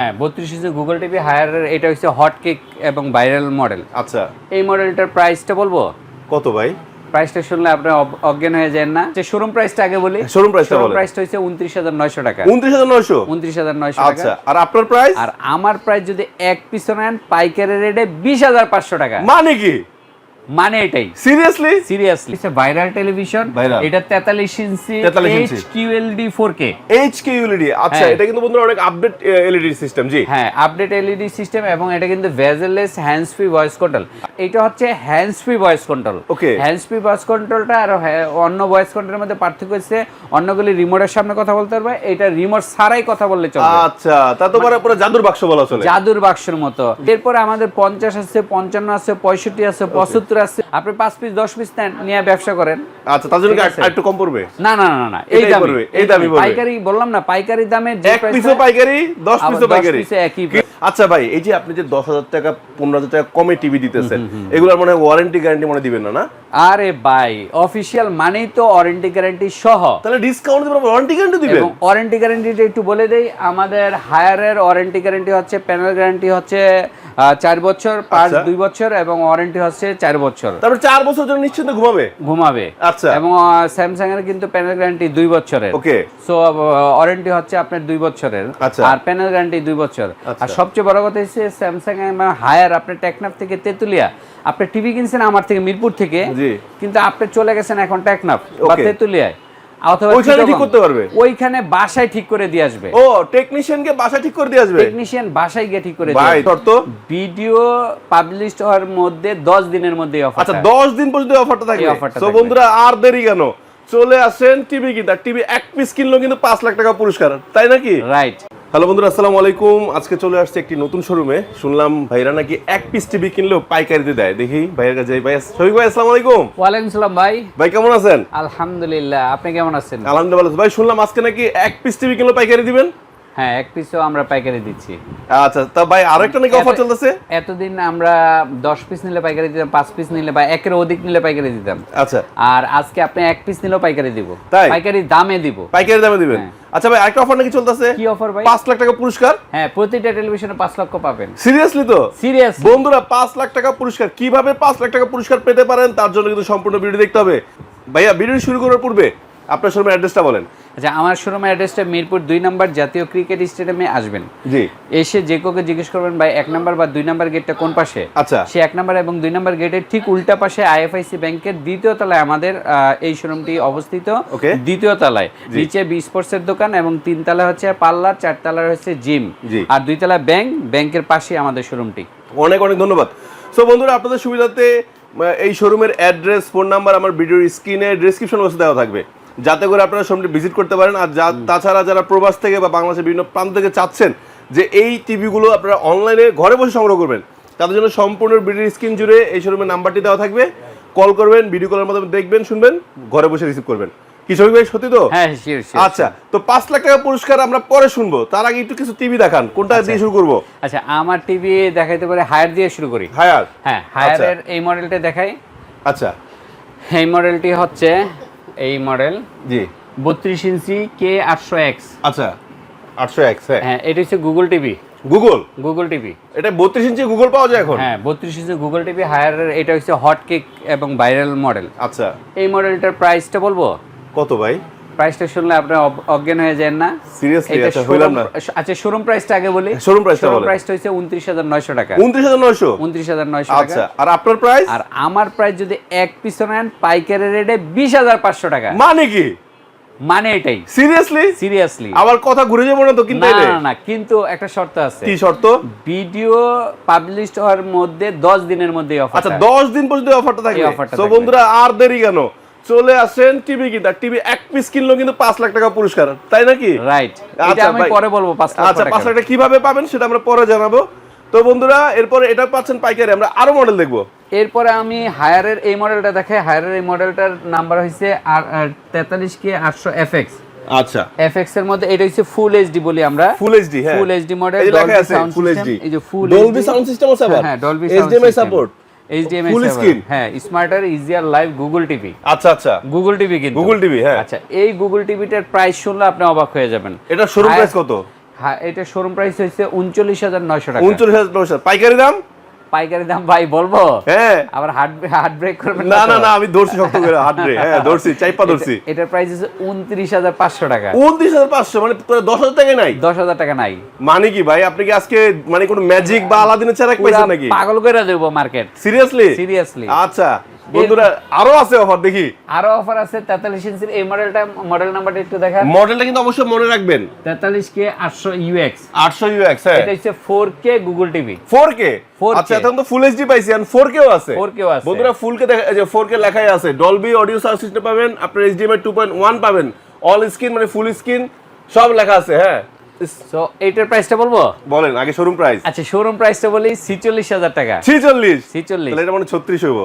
হ্যাঁ বত্রিশ ইঞ্চি Google TV Haier এটা হচ্ছে হট কেক এবং ভাইরাল মডেল আচ্ছা। এই মডেলটার প্রাইসটা বলব? কত ভাই? প্রাইসটা শুনলে আপনি অজ্ঞান হয়ে যান না। যে শোরুম প্রাইসটা আগে বলি শোরুম price টা বলেন। প্রাইসটা হচ্ছে উনত্রিশ হাজার নয়শো টাকা। উনত্রিশ হাজার নয়শো? উনত্রিশ হাজার নয়শো আচ্ছা আর আপনার প্রাইস আর আমার প্রাইস যদি এক পিস নেন পাইকারি রেটে বিশ হাজার পাঁচশো টাকা। মানে কি? মানে এটাই। সিরিয়াসলি সিরিয়াসলি ভাইরাল টেলিভিশন এটা 43 inch. H QLED four K H K ULED আচ্ছা হ্যাঁ। এটা কিন্তু বন্ধুরা অনেক আপডেট এলইডি সিস্টেম জি। হ্যাঁ আপডেট এলইডি সিস্টেম এবং এটা কিন্তু bezelless hands free voice control এটা হচ্ছে hands free voice control Okay. Hands free voice কন্ট্রোলটা আর হ্যাঁ- অন্য ভয়েস কন্ট্রোলের মধ্যে পার্থক্য হচ্ছে অন্যগুলি রিমোটের সামনে কথা বলতে পারবে এটা রিমোট ছাড়াই কথা বললে চলবে। আচ্ছা তা তো পরে পুরো জাদুর বাক্স বলা চলে। জাদুর বাক্সের মতো। এরপর আমাদের পঞ্চাশ আছে পঞ্চান্ন আছে পঁয়ষট্টি আছে পঁচাত্তর আছে। আপনি পাঁচ পিস দশ পিস নেন নিয়ে ব্যবসা করেন। আচ্ছা তার জন্য কি ঠিক আর- আছে। আর একটু কম পড়বে? না না না না এই দামে। এই দামই পাইকারি বললাম না পাইকারি দামে এক পিসও পাইকারি দশ পিসও পাইকারি। একই আচ্ছা ভাই এই যে আপনি যে দশ হাজার টাকা পনেরো হাজার টাকা কমে টিভি দিতেছেন এগুলোর মনে ওয়ারেন্টি গ্যারান্টি মনে দিবেন না না? আরে ভাই অফিসিয়াল মানেই তো ওয়ারেন্টি গ্যারান্টি সহ। তাহলে ডিসকাউন্ট দিবেন ওয়ারেন্টি গ্যারান্টি দিবেন? ওয়ারেন্টি গ্যারান্টিটা একটু বলে দেই আমাদের হায়ারের ওয়ারেন্টি গ্যারান্টি হচ্ছে প্যানেল গ্যারান্টি হচ্ছে চার বছর পাঁচ আচ্ছা। দুই বছর এবং ওয়ারেন্টি হচ্ছে চার বছর তারপর চার বছর জন্য নিশ্চিন্তে ঘুমাবে ঘুমাবে আচ্ছা। এবং স্যামসাং এর কিন্তু প্যানেল গ্যারান্টি দুই বছরের ওকে সো ওয়ারেন্টি হচ্ছে আপনার দুই বছরের আচ্ছা। আর প্যানেল গ্যারান্টি দুই বছর আচ্ছা। আর সবচেয়ে বড় কথা হচ্ছে স্যামসাং এর হায়ার আপনার টেকনাফ থেকে তেতুলিয়া আপনি টিভি কিনছেন আমার থেকে মিরপুর থেকে জি। কিন্তু আপনি চলে গেছেন এখন টেকনাফ বা. তেতুলিয়ায় ওইখানে ঠিক করতে পারবে? ওইখানে বাসায় ঠিক করে দিয়ে আসবে। ও টেকনিশিয়ানকে বাসায় ঠিক করে দিয়ে আসবে? টেকনিশিয়ান বাসায় গিয়ে ঠিক করে দিয়ে শর্ত? ভিডিও পাবলিশ হওয়ার মধ্যে দশ দিনের মধ্যে অফার আচ্ছা দশ দিন পর্যন্ত অফারটা থাকবে। offerটা তো বন্ধুরা আর দেরি কেন? চলে আসেন টিভি কিনতে। টিভি এক পিস কিনলেও কিন্তু পাঁচ লাখ টাকা পুরস্কার। তাই নাকি? রাইট হ্যালো বন্ধুরা আসসালামু আলাইকুম। আজকে চলে আসছে একটি নতুন শোরুমে। শুনলাম ভাইরা নাকি এক পিস টিভি কিনলেও পাইকারিতে দেয়। দেখি ভাইয়ের কাছে যাই ভাই শফিক ভাই আসসালামু আলাইকুম। ওয়ালাইকুম সালাম ভাই। ভাই কেমন আছেন? আলহামদুলিল্লাহ আপনি কেমন আছেন? আলহামদুলিল্লাহ ভাই শুনলাম আজকে নাকি এক পিস টিভি কিনলেও পাইকারি দিবেন? হ্যাঁ এক পিসও আমরা পাইকারি দিচ্ছি। আচ্ছা তা ভাই আরেকটা নাকি অফার চলতেছে? এতদিন আমরা দশ পিস নিলে পাইকারি দিতাম পাঁচ পিস নিলে বা একের অধিক নিলে পাইকারি দিতাম। আচ্ছা। আর আজকে আপনি এক পিস নিলেও পাইকারি দিব? পাইকারি দামে দিব। পাইকারি দামে দিবেন? হ্যাঁ। আচ্ছা ভাই আরেকটা অফার নাকি চলতেছে? কি অফার ভাই? পাঁচ লাখ টাকা পুরস্কার? হ্যাঁ প্রতিটা টেলিভিশনে পাঁচ লক্ষ পাবেন। সিরিয়াসলি তো? সিরিয়াস বন্ধুরা পাঁচ লাখ টাকা পুরস্কার কীভাবে পাঁচ লাখ টাকা পুরস্কার পেতে পারেন? তার জন্য কিন্তু সম্পূর্ণ ভিডিও দেখতে হবে। ভাইয়া ভিডিও শুরু করার পূর্বে আপনার শোরুমের অ্যাড্রেসটা বলেন। আচ্ছা আমার শোরুমের অ্যাড্রেসটা মিরপুর দুই নম্বর জাতীয় ক্রিকেট স্টেডিয়ামে আসবেন। জি। এসে যে কাউকে জিজ্ঞেস করবেন ভাই এক নম্বর বা দুই নাম্বার গেটটা কোন পাশে? আচ্ছা। সে এক নম্বর এবং দুই নাম্বার গেটের ঠিক উল্টা পাশে আইএফআইসি ব্যাংকের দ্বিতীয় তলায় আমাদের এই শোরুমটি অবস্থিত। Okay. দ্বিতীয় তলায়। নিচে বি স্পোর্টসের দোকান এবং তিন তলা হচ্ছে পার্লার চার তলায় হচ্ছে জিম। জি। আর দুই তলা ব্যাংক ব্যাংকের পাশে আমাদের শোরুমটি। অনেক অনেক ধন্যবাদ। সো বন্ধুরা আপনাদের সুবিধাতে এই শোরুমের অ্যাড্রেস ফোন নাম্বার আমার ভিডিওর স্ক্রিনে ডিসক্রিপশন বক্সে দেওয়া থাকবে। যাতে করে আপনারা শোরুমটি ভিজিট করতে পারেন। আর যা তাছাড়া যারা প্রবাস থেকে বা বাংলাদেশের বিভিন্ন প্রান্ত থেকে চাচ্ছেন যে এই টিভিগুলো আপনারা অনলাইনে ঘরে বসে সংগ্রহ করবেন তাদের জন্য সম্পূর্ণ ভিডিওর স্ক্রিন জুড়ে এই শোরুমের নাম্বারটি দেওয়া থাকবে। কল করবেন ভিডিও কলের মাধ্যমে দেখবেন শুনবেন ঘরে বসে রিসিভ করবেন। কি শফিক ভাই সত্যি তো? হ্যাঁ আচ্ছা তো পাঁচ লাখ টাকা পুরস্কার আমরা পরে শুনব। তার আগে একটু কিছু টিভি দেখান কোনটা দিয়ে শুরু করব? আচ্ছা আমার টিভি দেখাইতে পারে হায়ার দিয়ে শুরু করি। হায়ার হ্যাঁ হায়ারের এই মডেলটা দেখাই। আচ্ছা। এই মডেলটি হচ্ছে এই মডেল। জি। বত্রিশ ইঞ্চি কে আটশো এক্স আচ্ছা আটশো এক্স হ্যাঁ। হ্যাঁ এটা হচ্ছে Google TV Google Google TV এটা বত্রিশ ইঞ্চি গুগল পাওয়া যায় এখন? হ্যাঁ বত্রিশ ইঞ্চি গুগল টিভি হায়ার এটা হচ্ছে হট কেক এবং ভাইরাল মডেল আচ্ছা। এই মডেলটার প্রাইসটা বলব? কত ভাই? প্রাইসটা শুনলে আপনি অজ্ঞান হয়ে যান না। সিরিয়াসলি আচ্ছা হইলাম না। আচ্ছা শোরুম প্রাইসটা আগে বলি। শোরুম বলেন। প্রাইসটা টাকা। আচ্ছা আর আপনার প্রাইস আর আমার প্রাইস যদি এক পিস নেন পাইকারি রেটে বিশ হাজার পাঁচশো টাকা। মানে কি? মানে এটাই। সিরিয়াসলি সিরিয়াসলি আবার কথা ঘুরে যাব না তো কিন্তু না না কিন্তু একটা শর্ত আছে। কি শর্ত? ভিডিও পাবলিশ হওয়ার মধ্যে দশ দিনের মধ্যে অফার আচ্ছা দশ দিন পর্যন্ত অফারটা থাকবে। তো বন্ধুরা আর দেরি কেন? চলে আসেন টিভি কিনতে। টিভি এক পিস কিনলেও কিন্তু পাঁচ লাখ টাকা পুরস্কার। তাই নাকি? রাইট আচ্ছা, আমি পরে বলব পাঁচ আচ্ছা পাঁচ লাখ টাকা কীভাবে পাবেন সেটা আমরা পরে জানাব। তো বন্ধুরা এরপরে এটা পাচ্ছেন পাইকারি। আমরা আরও মডেল দেখব। এরপরে আমি হায়ারের এই মডেলটা দেখাই হায়ারের এই মডেলটার নাম্বার হচ্ছে আর তেতাল্লিশ কে আটশো এফ এক্স আচ্ছা। এফ এক্সের মধ্যে এটা হচ্ছে ফুল এইচডি বলি আমরা। ফুল এইচডি হ্যাঁ। Full HD model Dolby sound full system HD এই যে ফুল ডলবি সাউন্ড সিস্টেম আছে আবার? হ্যাঁ Dolby HDMI support HDMI full screen হ্যাঁ smarter easier live Google TV আচ্ছা আচ্ছা। গুগল টিভি কিন্তু। গুগল টিভি হ্যাঁ। আচ্ছা এই গুগল টিভিটার প্রাইস শুনলে আপনি অবাক হয়ে যাবেন। এটা শোরুম প্রাইস কত? হ্যাঁ এটা শোরুম প্রাইস হয়েছে উনচল্লিশ হাজার নয়শো টাকা। উনচল্লিশ হাজার নয়শো। পাইকারি দাম? পাইকারি দাম ভাই বলব? হ্যাঁ। আবার হার্ট হার্ট ব্রেক করবেন না না না আমি ধরছি শক্ত করে হাটরে হ্যাঁ ধরছি চাইপা ধরছি। এটা- এটার প্রাইস হচ্ছে উনত্রিশ হাজার পাঁচশো টাকা। উনত্রিশ হাজার পাঁচশো মানে তোরা দশ হাজার টাকা নাই? দশ হাজার টাকা নাই। মানে কি ভাই আপনি কি আজকে মানে কোনো ম্যাজিক বা আলাদিনের চেরাক পাইছেন নাকি? পাগল করে দেব মার্কেট সিরিয়াসলি সিরিয়াসলি আচ্ছা। বন্ধুরা আরও আছে অফার দেখি। আরও অফার আছে তেতাল্লিশ ইঞ্চির এই মডেলটা মডেল নাম্বারটা একটু দেখা মডেলটা কিন্তু অবশ্যই মনে রাখবেন। তেতাল্লিশ কে আটশো ইউএক্স আটশো ইউএক্স হ্যাঁ। এটা হচ্ছে গুগল টিভি 4K আচ্ছা এখন তো ফুল এইচডি পাইছি আর আছে। 4K আছে। বন্ধুরা ফুল কে দেখা যে ফোর কে লেখাই আছে। ডলবি অডিও সাউন্ড সিস্টেম পাবেন আপনার এইচডিএমআই টু পয়েন্ট ওয়ান পাবেন। অল স্ক্রিন মানে ফুল স্ক্রিন সব লেখা আছে হ্যাঁ। তো এইটার প্রাইসটা বলব? বলেন আগে শোরুম প্রাইস আচ্ছা শোরুম প্রাইসটা বলি ছিচল্লিশ হাজার টাকা। ছিচল্লিশ? ছিচল্লিশ। তাহলে এটা মানে ছত্রিশ হইব।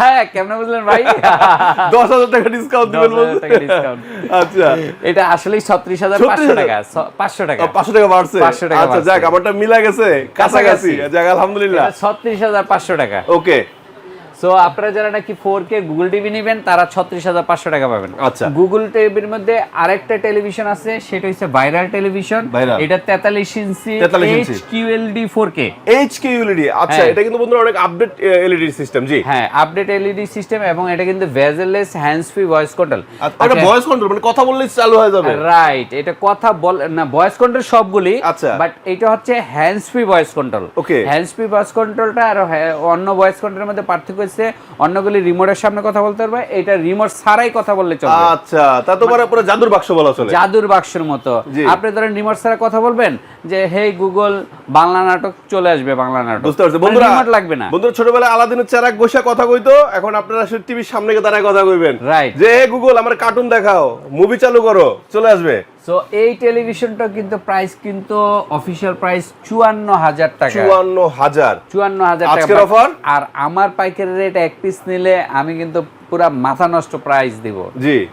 হ্যাঁ কেমন বুঝলেন ভাই? দশ হাজার টাকা ডিসকাউন্ট দিবেন 10,000 টাকা discount। আচ্ছা। এটা আসলে ছত্রিশ হাজার পাঁচশো টাকা পাঁচশো টাকা। পাঁচশো টাকা বাড়ছে। 500 টাকা আচ্ছা। যাক আমারটা মিলা গেছে কাছাকাছি। যাক আলহামদুলিল্লাহ। ছত্রিশ হাজার পাঁচশো টাকা। ওকে। সো আপনারা যারা নাকি ফোর কে গুগল টিভি নেবেন তারা ছত্রিশ হাজার পাঁচশো টাকা পাবেন। আচ্ছা। গুগল টিভির মধ্যে আরেকটা টেলিভিশন আছে সেটা হচ্ছে ভাইরাল টেলিভিশন এটা তেতাল্লিশ inch 43 inch. H QLED four K H K ULED আচ্ছা হ্যাঁ। এটা কিন্তু বন্ধুরা অনেক আপডেট এলইডি সিস্টেম জি। হ্যাঁ আপডেট এলইডি সিস্টেম এবং এটা কিন্তু bezelless hands free voice control এটা ভয়েস কন্ট্রোল মানে কথা বললেই চালু হয়ে যাবে। রাইট এটা কথা বল না ভয়েস কন্ট্রোল সবগুলি আচ্ছা। বাট এটা হচ্ছে hands free voice control okay hands free voice কন্ট্রোলটা আর অন্য ভয়েস কন্ট্রোলের মধ্যে পার্থক্য হচ্ছে অন্যগুলি রিমোটের সামনে কথা বলতে পারবে। এটা রিমোট ছাড়াই কথা বললে চলবে। আচ্ছা তা তো পরে পুরো জাদুর বাক্স বলা চলে। জাদুর বাক্সের মতো। আপনি ধরেন রিমোট ছাড়া কথা বলবেন যে হে গুগল বাংলা নাটক চলে আসবে বাংলা নাটক। বুঝতে পারছি। মানে বন্ধুরা রিমোট লাগবে না। বন্ধুরা ছোটবেলায় আলাদিনের চেরাক বসে কথা কইতো এখন আপনারা শুধু টিভির সামনে গিয়ে দাঁড়ায় কথা কইবেন। Right. যে হে গুগল আমার কার্টুন দেখাও মুভি চালু করো চলে আসবে। সো এই টেলিভিশনটা কিন্তু প্রাইস কিন্তু অফিসিয়াল প্রাইস চুয়ান্ন হাজার টাকা। চুয়ান্ন হাজার। চুয়ান্ন হাজার টাকা। But- আর আমার পাইকারি রেট এক পিস নিলে আমি কিন্তু পুরা মাথা নষ্ট প্রাইস দিব। জি।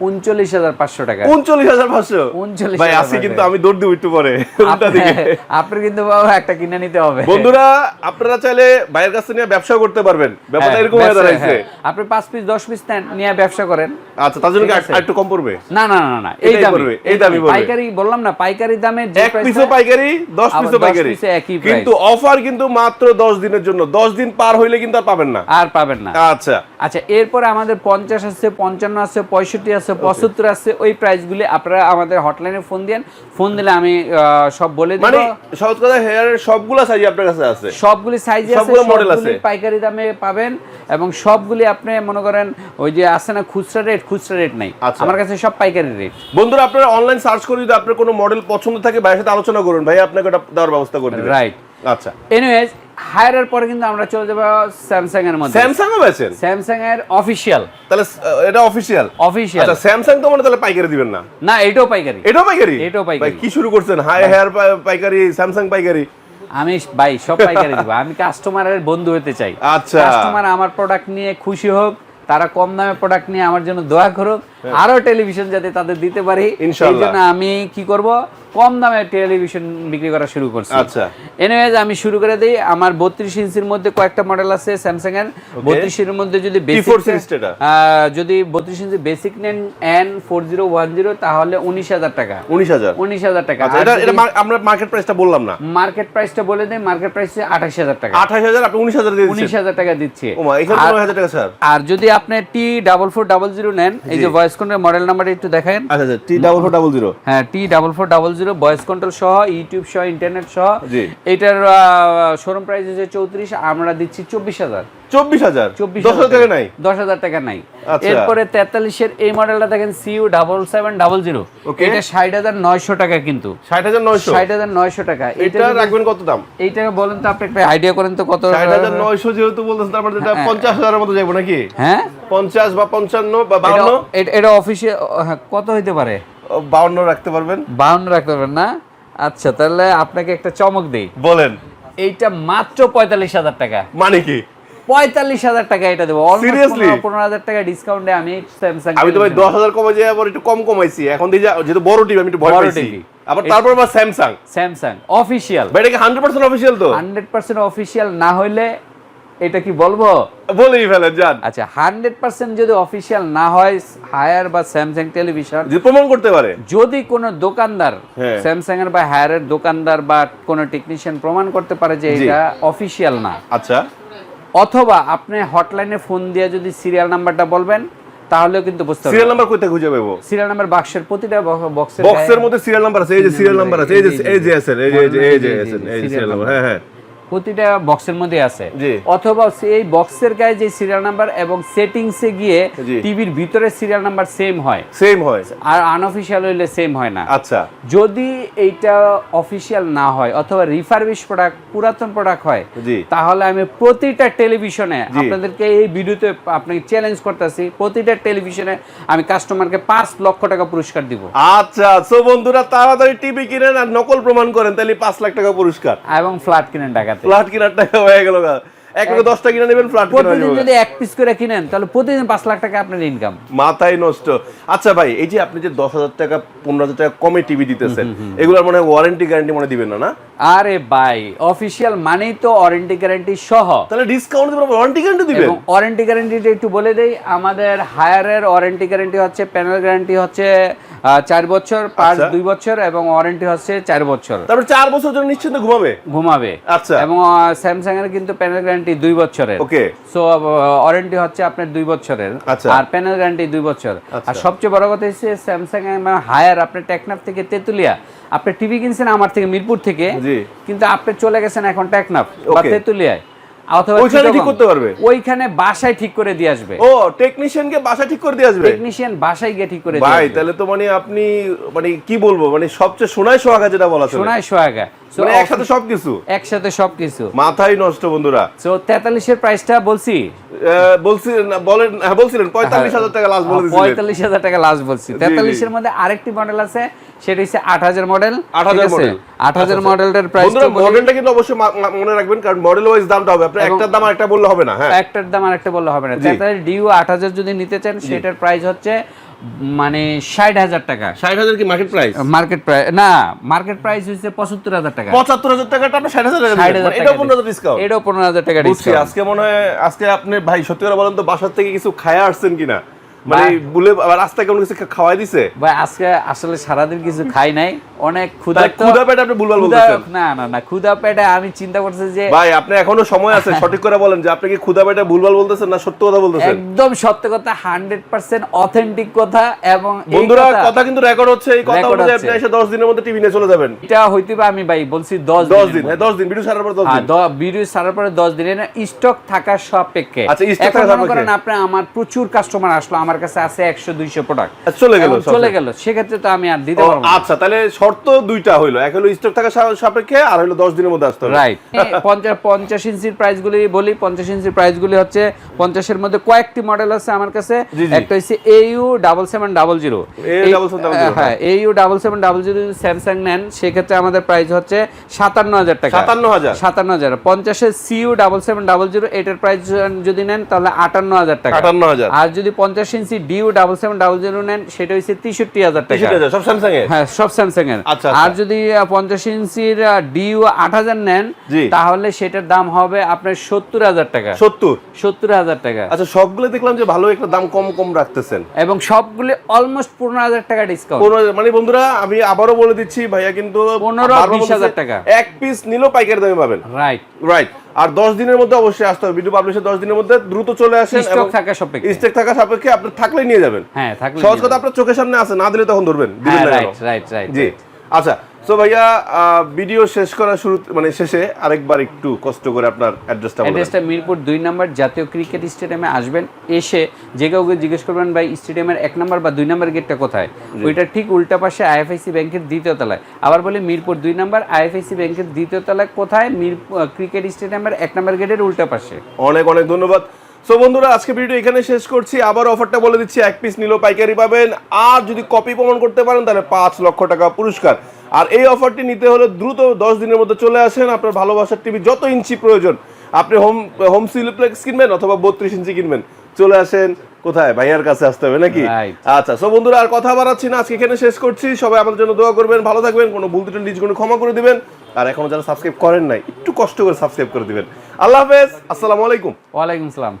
উনচল্লিশ হাজার পাঁচশো টাকা। উনচল্লিশ হাজার পাঁচশো? 39,000 ভাই আজকে কিন্তু আমি দৌড় দিব একটু পরে। উল্টা দিকে। আপনি- আপনার কিন্তু বাবা একটা কিনে নিতে হবে। বন্ধুরা আপনারা চাইলে ভাইয়ের কাছে নিয়ে ব্যবসা করতে পারবেন। ব্যাপারটা এরকম হয়ে দাঁড়াইছে। আপনি পাঁচ পিস দশ পিস নিয়ে ব্যবসা করেন। আচ্ছা তার জন্য কি ঠিক আর- আছে। আর একটু কম পড়বে? না না না না এই এটাই পড়বে, এই দামই পড়বে। পাইকারি বললাম না পাইকারি দামে এক পিসও পাইকারি দশ আবার পিসও পাইকারি। একই price। কিন্তু অফার কিন্তু মাত্র দশ দিনের জন্য। দশ দিন পার হইলে কিন্তু আর পাবেন না। আর পাবেন না। আচ্ছা। আচ্ছা এরপরে আমাদের পঞ্চাশ আছে পঞ্চান্ন আছে পঁয়ষট্টি আছে পঁচাত্তর আছে ওই প্রাইসগুলি আপনারা আমাদের হটলাইনে ফোন দেন ফোন দিলে আমি সব বলে দেব। মানে সহজ কথা হেয়ারের সবগুলা সাইজ আপনার কাছে আছে? সবগুলি সাইজ আছে সবগুলো model আছে। পাইকারি দামে পাবেন এবং সবগুলি আপনি মনে করেন ওই যে আছে না খুচরা রেট খুচরা রেট নাই। আচ্ছা। আমার কাছে সব পাইকারি রেট বন্ধুরা আপনারা অনলাইন সার্চ করে যদি আপনার কোনো মডেল পছন্দ থাকে ভাইয়ের সাথে আলোচনা করুন। ভাই আপনাকে ওটা দেওয়ার ব্যবস্থা করে দেবেন রাইট আচ্ছা। এনিওয়েজ হায়ারের পরে কিন্তু আমরা চলে যাব স্যামসাং এর মধ্যে। স্যামসাং ও বেচেন? স্যামসাং এর অফিসিয়াল তাহলে এটা অফিসিয়াল অফিসিয়াল আচ্ছা স্যামসাং তো মানে তাহলে পাইকারি দিবেন না? না এটাও পাইকারি। এটাও পাইকারি? এটাও পাইকারি। ভাই কি শুরু করছেন? হাই হেয়ার পাইকারি স্যামসাং পাইকারি? আমি ভাই সব পাইকারি দিব। আমি কাস্টমারের বন্ধু হতে চাই। আচ্ছা। কাস্টমার আমার প্রোডাক্ট নিয়ে খুশি হোক তারা কম দামে প্রোডাক্ট নিয়ে আমার জন্য দোয়া করুক আরও টেলিভিশন যাতে তাদের দিতে পারি। এই জন্য আমি কি করব? কম দামে টেলিভিশন বিক্রি করা শুরু করছি। আচ্ছা। এনিওয়েজ আমি শুরু করে দিই। আমার বত্রিশ ইঞ্চির মধ্যে কয়েকটা মডেল আছে স্যামসাং এর। বত্রিশের মধ্যে যদি T4 বেসিক? যদি বত্রিশ ইঞ্চি বেসিক নেন N four zero one zero তাহলে উনিশ হাজার টাকা। উনিশ হাজার? উনিশ হাজার টাকা। আচ্ছা এটা এটা আমরা মার্কেট প্রাইসটা বললাম না। মার্কেট প্রাইসটা বলে দেয় মার্কেট প্রাইস আঠাশ হাজার টাকা। আঠাশ হাজার আপনি উনিশ হাজার দিয়ে উনিশ দিচ্ছেন। হাজার টাকা দিচ্ছি। ও মা এখানে আর- নয় হাজার টাকা স্যার। আর যদি আপনি T double four double zero নেন এই যে ভয়েস কন্ট্রোল মডেল নাম্বার একটু দেখেন। আচ্ছা আচ্ছা T double four double zero হ্যাঁ T double four double zero voice control সহ ইউটিউব সহ ইন্টারনেট সহ। এটার শোরুম প্রাইস হচ্ছে চৌত্রিশ আমরা দিচ্ছি চব্বিশ হাজার। চব্বিশ হাজার। দশ হাজার টাকা নাই? দশ হাজার টাকা নাই। এরপরে তেতাল্লিশের এই মডেলটা দেখেন CU double seven double zero এটা ষাট হাজার নয়শো টাকা কিন্তু। ষাট হাজার নয়শো? ষাট হাজার নয়শো টাকা। এটা এটা রাখবেন কত দাম? এইটা বলেন তো আপনি একটা আইডিয়া করেন তো কত ষাট হাজার নয়শো যেহেতু বলতেছেন তারপর এটা হ্যাঁ। পঞ্চাশ হাজারের মতো যাব নাকি? হ্যাঁ? পঞ্চাশ বা পঞ্চান্ন বা বাউন্ন? এটা- এটা- এটা কত হইতে পারে? বাউন্ন রাখতে পারবেন। বাউন্ন রাখতে পারবেন না? আচ্ছা তাহলে আপনাকে একটা চমক দেই। বলেন। এইটা মাত্র পঁয়তাল্লিশ হাজার টাকা। মানে কি? পঁয়তাল্লিশ হাজার টাকা এটা দেবো। Seriously? পনেরো হাজার টাকা ডিসকাউন্টে আমি স্যামসাং আমি তো ভাই দশ হাজার কমে যাই আবার একটু কম কমাইছি। এখন যেহেতু বড় টিভি আমি একটু ভয় পাইছি। আবার তারপর আবার স্যামসাং স্যামসাং অফিসিয়াল ভাই এটা কি হান্ড্রেড পার্সেন্ট অফিসিয়াল তো? হান্ড্রেড পার্সেন্ট অফিসিয়াল না হইলে এটা কি বলব? বলেই ফেলেন যান। আচ্ছা হান্ড্রেড পার্সেন্ট যদি অফিসিয়াল না হয় হায়ার বা স্যামসাং টেলিভিশন যে প্রমাণ করতে পারে। যদি কোনো দোকানদার। স্যামসাং এর বা হায়ারের দোকানদার বা কোনো টেকনিশিয়ান প্রমাণ করতে পারে যে এটা অফিসিয়াল না। আচ্ছা। অথবা আপনি হটলাইনে ফোন দিয়ে যদি সিরিয়াল নাম্বারটা বলবেন তাহলেও কিন্তু বুঝতে সিরিয়াল পারবেন নাম্বার কোথায় খুঁজে পাবো? সিরিয়াল নাম্বার বাক্সের প্রতিটা বক্সের বক্সের মধ্যে সিরিয়াল নাম্বার আছে এই যে সিরিয়াল নাম্বার আছে এই যে এই যে আছে এই যে এই যে আছে এই যে সিরিয়াল নাম্বার হ্যাঁ হ্যাঁ। প্রতিটা বক্সের মধ্যে আছে। অথবা সেই বক্সের গায়ে যে সিরিয়াল নাম্বার এবং সেটিংসে গিয়ে টিভির ভিতরে সিরিয়াল নাম্বার সেম হয়। সেম হয়। আর আনঅফিসিয়াল হইলে সেম হয় না। আচ্ছা। যদি এইটা অফিসিয়াল না হয় অথবা রিফারবিশ প্রোডাক্ট পুরাতন প্রোডাক্ট হয় তাহলে আমি প্রতিটা টেলিভিশনে আপনাদেরকে এই ভিডিওতে আপনাকে চ্যালেঞ্জ করতেছি প্রতিটা টেলিভিশনে আমি কাস্টমারকে পাঁচ লক্ষ টাকা পুরস্কার দিব। আচ্ছা সো বন্ধুরা তাড়াতাড়ি টিভি কিনেন আর নকল প্রমাণ করেন তাহলে পাঁচ লাখ টাকা পুরস্কার। এবং ফ্ল্যাট কিনেন টাকাতে ফ্ল্যাট কেনার হয়ে গেল। এক করে দশটা কিনে নেবেন ফ্ল্যাট প্রতিদিন যদি এক পিস করে কিনেন তাহলে প্রতিদিন পাঁচ লাখ টাকা আপনার ইনকাম মাথায় নষ্ট। আচ্ছা ভাই এই যে আপনি যে দশ হাজার টাকা পনেরো হাজার টাকা কমে টিভি দিতেছেন এগুলোর মনে ওয়ারেন্টি গ্যারান্টি মনে দিবেন না না? আরে ভাই অফিসিয়াল মানেই তো ওয়ারেন্টি গ্যারান্টি সহ। তাহলে ডিসকাউন্ট দিবেন ওয়ারেন্টি গ্যারান্টি দিবেন? ওয়ারেন্টি গ্যারান্টিটা একটু বলে দেই আমাদের হায়ারের ওয়ারেন্টি গ্যারান্টি হচ্ছে প্যানেল গ্যারান্টি হচ্ছে চার বছর পাঁচ আচ্ছা। দুই বছর এবং ওয়ারেন্টি হচ্ছে চার বছর। তারপরে চার বছর জন্য নিশ্চিন্ত ঘুমাবে? ঘুমাবে। আচ্ছা। এবং স্যামসাং এর কিন্তু প্যানেল গ্যারান্টি দুই বছরের। ওকে সো ওয়ারেন্টি হচ্ছে আপনার দুই বছরের। আচ্ছা। আর প্যানেল গ্যারান্টি দুই বছর। আচ্ছা। আর সবচেয়ে বড় কথা হচ্ছে স্যামসাং হায়ার আপনার টেকনাফ থেকে তেতুলিয়া। আপনি টিভি কিনছেন আমার থেকে মিরপুর থেকে। কিন্তু আপনি চলে গেছেন এখন টেকনাফ বা তেতুলিয়ায়। ওইখানে ঠিক করতে পারবে? ওইখানে বাসায় ঠিক করে দিয়ে আসবে। ও টেকনিশিয়ানকে বাসা ঠিক করে দিয়ে আসবে? টেকনিশিয়ান বাসায় গিয়ে ঠিক করে ভাই তাহলে তো মানে আপনি মানে কি বলব? মানে সবচেয়ে সোনায় সোহাগা যেটা বলা সোনায় সোহাগা। একসাথে সবকিছু? একসাথে সবকিছু। মাথায় নষ্ট বন্ধুরা। তো তেতাল্লিশের প্রাইসটা বলছি? না, বলেন হ্যাঁ বলছিলেন পঁয়তাল্লিশ হাজার টাকা লাস্ট বলে দিয়েছিলেন পঁয়তাল্লিশ হাজার টাকা লাস্ট বলছি। জি। তেতাল্লিশের মধ্যে আরেকটি মডেল আছে সেটা হচ্ছে আট হাজার মডেল 8000 model। আট হাজার মডেলটার প্রাইস বন্ধুরা মডেলটা কিন্তু অবশ্যই মনে রাখবেন কারণ মডেল ওয়াইজ দামটা হবে। আপনার একটার দাম আরেকটা বললে হবে না হ্যাঁ। একটার দাম আরেকটা বললে হবে না। তেতাল্লিশ ডিউ আট হাজার যদি নিতে চান সেটার প্রাইস হচ্ছে মানে ষাট হাজার টাকা। ষাট হাজার কি মার্কেট প্রাইস মার্কেট প্রাইস না মার্কেট প্রাইস হচ্ছে পঁচাত্তর হাজার টাকা। পঁচাত্তর হাজার টাকাটা আপনি ষাট হাজার এটাও পনেরো হাজার ডিসকাউন্ট এটাও পনেরো হাজার টাকা ডিসকাউন্ট আজকে মনে হয় আজকে আপনি ভাই সত্যি করে বলেন তো বাসার থেকে কিছু খায়া আসছেন কিনা? মানে বলে আবার কেমন কিছু খাওয়াই দিছে? ভাই আজকে আসলে সারাদিন কিছু খাই নাই। অনেক ক্ষুধা ক্ষুধা পেটে আপনি বলতেছেন। না না না ক্ষুধা পেটে আমি চিন্তা করছি যে ভাই আপনি এখনও সময় আছে সঠিক করে বলেন যে আপনি কি ক্ষুধা পেটে বলতেছেন না সত্য কথা বলতেছেন? একদম সত্য কথা হান্ড্রেড পার্সেন্ট অথেন্টিক কথা এবং বন্ধুরা কথা- কিন্তু রেকর্ড হচ্ছে এই কথা অনুযায়ী আপনি এসে দশ দিনের মধ্যে টিভি নিয়ে চলে যাবেন। এটা হইতে পারে আমি ভাই বলছি দশ দশ দিনের দিন হ্যাঁ দশ দিন ভিডিও ছাড়ার পর দশ হ্যাঁ, দিন। দ- ভিডিও ছাড়ার পরে দশ দিনের স্টক থাকার সাপেক্ষে। আচ্ছা, এখন থাকার সাপেক্ষে। আপনি আমার প্রচুর কাস্টমার আসলো আমার কাছে আছে একশো দুইশো প্রোডাক্ট আচ্ছা, চলে গেল চলে গেল সেক্ষেত্রে তো আমি আর দিতে ও, পারব না। আচ্ছা তাহলে শর্ত দুইটা হইল। এক হলো স্টক থাকা সাপেক্ষে আর হলো দশ দিনের মধ্যে আসতে হবে। রাইট পঞ্চাশ পঞ্চাশ ইঞ্চির প্রাইস গুলি বলি পঞ্চাশ ইঞ্চির প্রাইস গুলি হচ্ছে পঞ্চাশের মধ্যে কয়েকটি মডেল আছে আমার কাছে। একটা হচ্ছে AU double seven double zero হ্যাঁ AU double seven double zero Samsung নেন সেক্ষেত্রে আমাদের প্রাইস হচ্ছে সাতান্ন হাজার টাকা। সাতান্ন হাজার। সাতান্ন হাজার। পঞ্চাশের CU double seven double zero এটার প্রাইস যদি নেন তাহলে আটান্ন হাজার টাকা। আটান্ন হাজার। আর যদি পঞ্চাশ inch DU double seven double zero নেন সেটা হচ্ছে তেষট্টি হাজার টাকা। সব স্যামসাং এর হ্যাঁ সব স্যামসাং এর আচ্ছা, আচ্ছা। আর যদি পঞ্চাশ ইঞ্চির ডিউ আট হাজার নেন তাহলে সেটার দাম হবে আপনার সত্তর হাজার টাকা। সত্তর? সত্তর হাজার টাকা। আচ্ছা সবগুলো দেখলাম যে ভালো একটা দাম কম কম রাখতেছেন। এবং সবগুলি অলমোস্ট পনেরো হাজার টাকা ডিসকাউন্ট মানে বন্ধুরা আমি আবারও বলে দিচ্ছি ভাইয়া কিন্তু পনেরো, বিশ হাজার টাকা। এক পিস নিলেও পাইকারি দামে পাবেন। রাইট রাইট আর দশ দিনের মধ্যে অবশ্যই আসতে হবে। ভিডিও পাবলিশের দশ দিনের মধ্যে দ্রুত চলে আসেন স্টক থাকা সাপেক্ষে। স্টেক থাকা সাপেক্ষে আপনি থাকলে নিয়ে যাবেন। হ্যাঁ থাকলে সহজ কথা আপনার চোখের সামনে আছে না দিলে তখন ধরবেন? রাইট রাইট রাইট জি। আচ্ছা তো ভাইয়া ভিডিও শেষ করা শুরু মানে শেষে আরেকবার একটু কষ্ট করে আপনার অ্যাড্রেসটা অ্যাড্রেসটা মিরপুর দুই নম্বর জাতীয় ক্রিকেট স্টেডিয়ামে আসবেন। এসে যে কাউকে জিজ্ঞেস করবেন ভাই স্টেডিয়ামের এক নম্বর বা দুই নম্বর গেটটা কোথায়? ওইটা ঠিক উল্টা পাশে আইএফআইসি ব্যাংকের দ্বিতীয় তলায়। আবার বলি মিরপুর দুই নম্বর আইএফআইসি ব্যাংকের দ্বিতীয় তলায় কোথায়? মির ক্রিকেট স্টেডিয়ামের এক নম্বর গেটের উল্টা পাশে। অনেক অনেক ধন্যবাদ। সো বন্ধুরা আজকে ভিডিও এখানে শেষ করছি। আবার অফারটা বলে দিচ্ছি এক পিস নিলেও পাইকারি পাবেন। আর যদি কপি প্রমাণ করতে পারেন তাহলে পাঁচ লক্ষ টাকা পুরস্কার। আর এই অফারটি নিতে হলে দ্রুত দশ দিনের মধ্যে চলে আসেন। আপনার ভালোবাসার টিভি যত ইঞ্চি প্রয়োজন। আপনি হোম হোম সিলিপ্লেক্স কিনবেন অথবা বত্রিশ ইঞ্চি কিনবেন। চলে আসেন কোথায়? ভাইয়ার কাছে আসতে হবে নাকি? আচ্ছা সো বন্ধুরা আর কথা বাড়াচ্ছি না। আজকে এখানে শেষ করছি। সবাই আমাদের জন্য দোয়া করবেন ভালো থাকবেন কোনো ভুল ত্রুটি নিজ কোনো ক্ষমা করে দিবেন। আর এখনও যারা সাবস্ক্রাইব করেন নাই একটু কষ্ট করে সাবস্ক্রাইব করে দিবেন। আল্লাহ হাফেজ আসসালামু আলাইকুম। ওয়ালাইকুম আসসালাম।